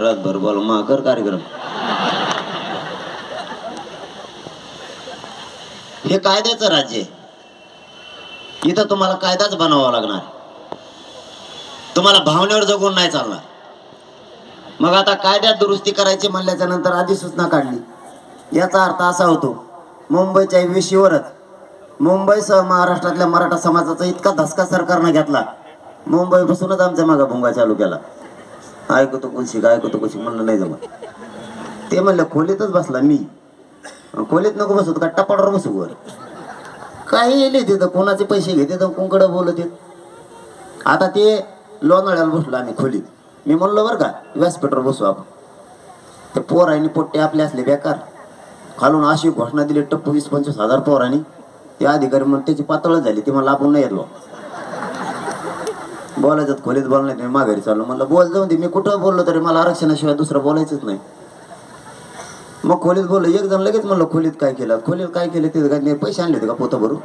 रातभर बोल कर कार्यक्रम हे कायद्याचं राज्य आहे. इथं तुम्हाला कायदाच बनवावा लागणार. तुम्हाला भावनेवर जगून नाही चालणार. मग आता कायद्यात दुरुस्ती करायची म्हणल्याच्या नंतर आधी सूचना काढली. याचा अर्थ असा होतो मुंबईच्या विषयीवरच मुंबईसह महाराष्ट्रातल्या मराठा समाजाचा इतका धसका सरकारनं घेतला मुंबईपासूनच आमच्या मागा भुंगा चालू केला. ऐकतो कुशिक ऐकतो कुशिक म्हणलं नाही जमत. ते म्हणलं खोलीतच बसला मी. खोलीत नको बसू का टपाडावर बसू वर. काही येले तिथं कोणाचे पैसे घेते तर कोणकडं बोलत? येत आता ते लोणाळ्याला बसलो आम्ही खोलीत. मी म्हणलो बरं का व्यासपीठावर बसू आपण. ते पोरांनी पोट्टे आपले असले बेकार. खालून अशी घोषणा दिली टप्पू वीस पंचवीस हजार पोरांनी. ते अधिकारी म्हणून त्याची पातळच झाली ते मला आपण नाही येतो बोलायचं खोलीत बोल नाही माघारी चाललो. म्हणलं बोल जाऊन दे. मी कुठं बोललो तरी मला आरक्षणाशिवाय दुसरं बोलायचंच नाही. मग खोलीत बोललो. एक जण लगेच म्हणलं खोलीत काय केलं? खोलीत काय केलं? तिथं काय नाही पैसे आणले होते का पोतं भरून?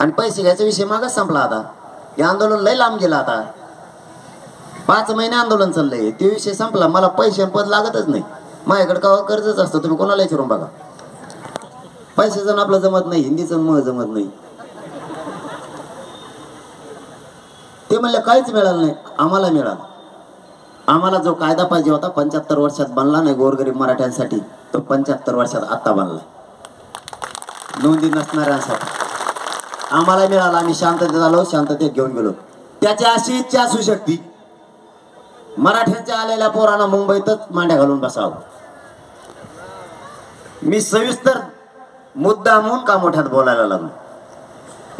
आणि पैसे घ्यायचा विषय मागच संपला आता. हे आंदोलन लय लांब गेलं आता. पाच महिने आंदोलन चाललंय. ते विषय संपला. मला पैसे पद लागतच नाही. माझ्याकडे का कर्जच असतं. तुम्ही कोणाला विचारून बघा. पैशाचं आपलं जमत नाही. हिंदीचं मग जमत नाही. ते म्हणले काहीच मिळालं नाही. आम्हाला मिळालं. आम्हाला जो कायदा पाहिजे होता पंच्याहत्तर वर्षात बनला नाही गोरगरीब मराठ्यांसाठी तो पंच्याहत्तर वर्षात आत्ता बनला नोंदी नसणाऱ्यांसाठी आम्हाला मिळाला आम्ही शांततेत आलो शांततेत घेऊन गेलो. त्याची अशी इच्छा असू शकते मराठ्यांच्या आलेल्या पोरांना मुंबईतच मांड्या घालून बसावं. मी सविस्तर मुद्दा म्हणून का मोठ्यात बोलायला लागलो?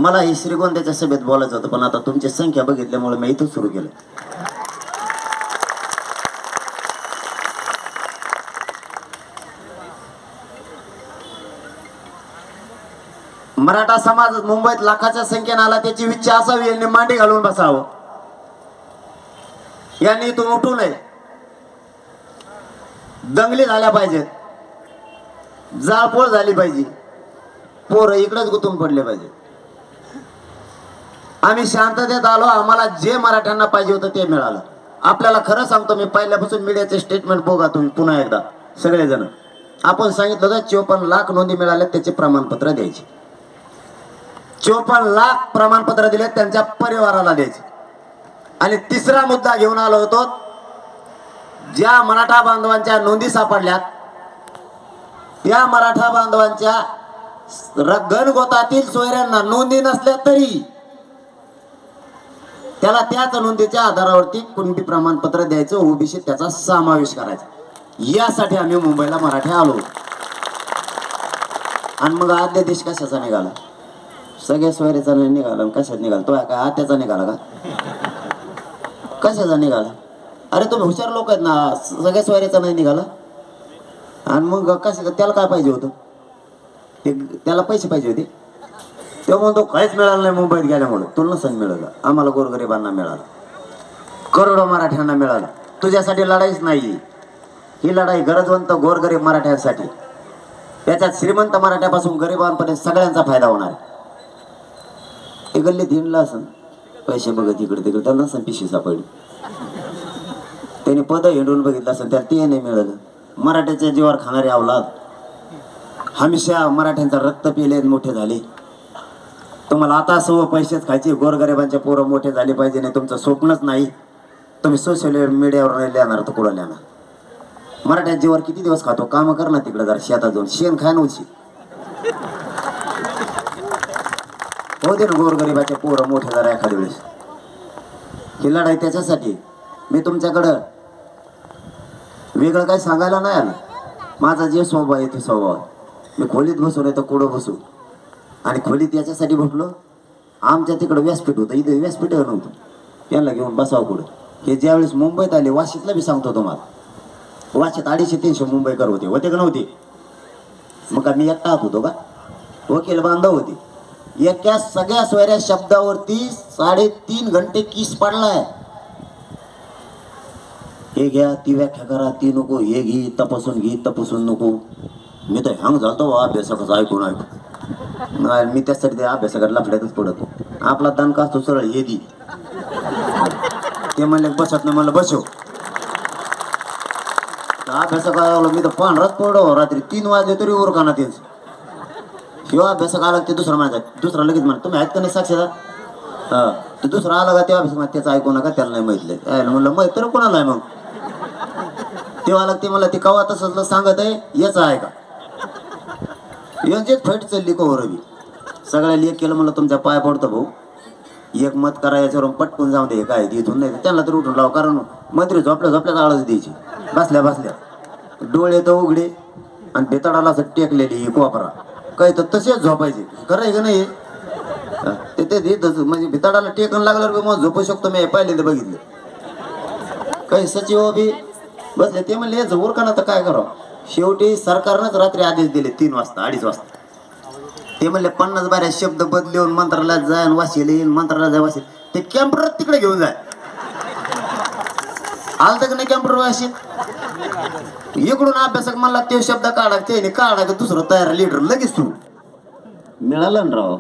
मला हे श्रीगोंद्याच्या सभेत बोलायचं होतं पण आता तुमची संख्या बघितल्यामुळे मी इथं सुरू केलं. मराठा समाज मुंबईत लाखाच्या संख्येने आला त्याची इच्छा असावी यांनी मांडी घालून बसावं. यांनी इथून उठू नये. दंगली झाल्या पाहिजेत. जाळपोळ झाली पाहिजे. पोरं इकडेच गुतून पडले पाहिजे आम्ही शांततेत आलो आम्हाला जे मराठ्यांना पाहिजे होतं ते मिळालं. आपल्याला खरं सांगतो मी पहिल्यापासून मीडियाचे स्टेटमेंट बघा तुम्ही पुन्हा एकदा सगळेजण. आपण सांगितलं होतं चोपन्न लाख नोंदी मिळाल्या त्याचे प्रमाणपत्र द्यायचे. चोपन्न लाख प्रमाणपत्र दिले त्यांच्या परिवाराला द्यायचे. आणि तिसरा मुद्दा घेऊन आलो होतो ज्या मराठा बांधवांच्या नोंदी सापडल्यात त्या मराठा बांधवांच्या र- गणगोतातील सोयऱ्यांना नोंदी नसल्या तरी त्याला त्याच नोंदीच्या आधारावरती कुणबी प्रमाणपत्र द्यायचं ओबीसी त्याचा समावेश करायचा. यासाठी आम्ही मुंबईला मराठी आलो. आणि मग आद्य देश कशाचा निघाला? सगळ्या सोयरीचा नाही निघाला. आणि कशात निघाला? तो काय आत्याचा निघाला का? कशाचा निघाला? अरे तुम्ही हुशार लोक आहेत ना. सगळ्या सोयरीचा नाही निघाला. आणि मग कशा त्याला काय पाहिजे होतं? ते त्याला पैसे पाहिजे होते. तेव्हा म्हणतो काहीच मिळालं नाही मुंबईत गेल्यामुळे. तुला सण मिळालं. आम्हाला गोरगरिबांना मिळालं. करोडो मराठ्यांना मिळालं. तुझ्यासाठी लढाईच नाही. ही लढाई गरजवंत गोरगरीब मराठ्यांसाठी. त्याच्यात श्रीमंत मराठ्यापासून गरिबांपर्यंत सगळ्यांचा फायदा होणार हे गल्ली गल्लीत हिंडला असन. पैसे बघत इकडे तिकडे. त्यांना नसन पिशी सापडली. त्याने पद हिंडून बघितलं असेल त्याला ते नाही मिळालं. मराठ्याच्या जीवावर खाणारे अवलाद. हमेशा मराठ्यांचा रक्त पिले मोठे झाले. तुम्हाला आता सर्व पैसेच खायचे. गोरगरिबांचे पोरं मोठे झाले पाहिजे नाही तुमचं स्वप्नच नाही. तुम्ही सोशल मीडियावर नाही लिहिणार तर कुठं लिहिणार? मराठ्या जीवावर किती दिवस खातो? कामं कर ना तिकडे जरा शेतात जाऊन. शेण खाय नव्हती हो दे ना गोरगरिबाचे पोरं मोठे जरा एखाद्या वेळेस. ही लढाई त्याच्यासाठी. मी तुमच्याकडं वेगळं काही सांगायला नाही आलं. माझा जे स्वभाव आहे ते स्वभाव मी खोलीत बसून येतो कुठं बसू? आणि खोलीत याच्यासाठी म्हटलो आमच्या तिकडं व्यासपीठ होतं इथं व्यासपीठ नव्हतं. यांना घेऊन बसावं कुठं हे ज्यावेळेस मुंबईत आले वाशीतला बी सांगतो तुम्हाला. वाशीत अडीचशे तीनशे मुंबईकर होते होते का नव्हते? मग का मी एकटा होतो का? वकील बांधव होते. एका सगळ्या सोयऱ्या शब्दावरती साडेतीन घंटे किस पडलाय. हे घ्या ती व्याख्या करा ती नको हे घे तपासून घे तपासून नको. मी तर हँग झालतो बा ऐकून ऐकून. मी त्यासाठी त्या अभ्यासाकडे लफड्यातच पडतो आपला दणका असतो सरळ हे दी. ते म्हणले बसत नाही म्हणलं बसव. अभ्यासक आला मी तर पांढराच पडो रात्री तीन वाजले तरी उरकाना तेच. शिवा अभ्यासक आला ते दुसरा माझा दुसरा लगेच म्हणा तुम्ही आहेत नाही साक्षीदार? हा. तर दुसरा आला का तेव्हा अभ्यास त्याचं ऐकू नका त्याला नाही माहितलं काय म्हणलं माहीत तर कोणाला आहे मग? तेव्हा आला ते मला ते कवा तसं सांगत आहे याचं आहे का? यांचीच फाईट चालली कवर बी सगळ्या लेख केलं म्हणलं तुमच्या पाय पडतो भाऊ. एक मत करा याच्यावरून पटकून जाऊ दे काय इथून नाही. त्यांना तर उठून लाव कारण मंत्री झोपल्या झोपल्यात आळस द्यायची. बसल्या बसल्या. डोळे तर उघडे आणि बेताडाला असं टेकलेली कोपरा. काय तर तसेच झोपायचे. खरं आहे का नाही? ते ते म्हणजे भिताडाला टेकन लागल्यावर मग झोपू शकतो मी पहिल्यांदा बघितलं. काही सचिव बी बसले ते म्हणले याचं उरकाना तर काय करावं? शेवटी सरकारनंच रात्री आदेश दिले तीन वाजता अडीच वाजता. ते म्हणले पन्नास बाऱ्या शब्द बदलून मंत्रालयात जा वाशील येईल येईन मंत्रालयात जाय वाशी ते कॅम्प्युटर तिकडे घेऊन जाय. आलं का नाही कॅम्प्युटर वाशील इकडून अभ्यासक म्हणला ते शब्द काढा ते काढा का दुसरं तयार लिडर लगेच तू मिळालं ना राव.